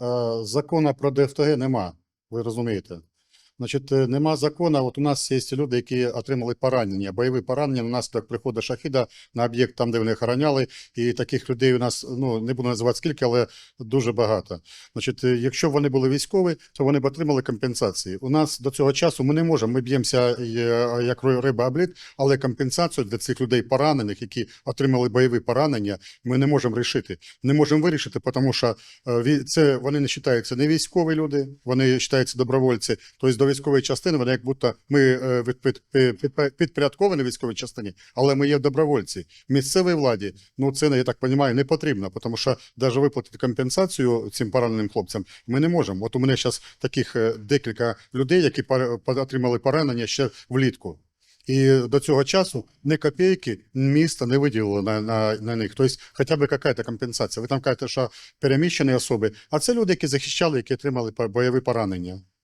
е, закону про ДФТГ нема, ви розумієте. Значить, е, нема закону. От у нас є люди, які отримали поранення, бойові поранення внаслідок приходу шахіда на об'єкт, там, де вони охороняли. І таких людей у нас ну не буду називати скільки, але дуже багато. Значить, е, якщо вони були військові, то вони б отримали компенсації. У нас до цього часу ми не можемо. Ми б'ємося е, як риба об лід, але компенсацію для цих людей поранених, які отримали бойові поранення, ми не можемо рішити. Не можемо вирішити, тому що це вони не вважаються не військові люди, вони вважаються добровольці. Тобто військової частини вони як будто ми е, підпорядковані військовій частині, але ми є добровольці. Місцевій владі, ну це я так розумію, не потрібно, тому що навіть виплатити компенсацію цим пораненим хлопцям ми не можемо. От у мене зараз таких е, декілька людей, які отримали поранення ще влітку. І до цього часу ні копійки місто не виділило на, на, на них. Тобто, хоча б якась компенсація. Ви там кажете, що переміщені особи, а це люди, які захищали, які отримали бойові поранення.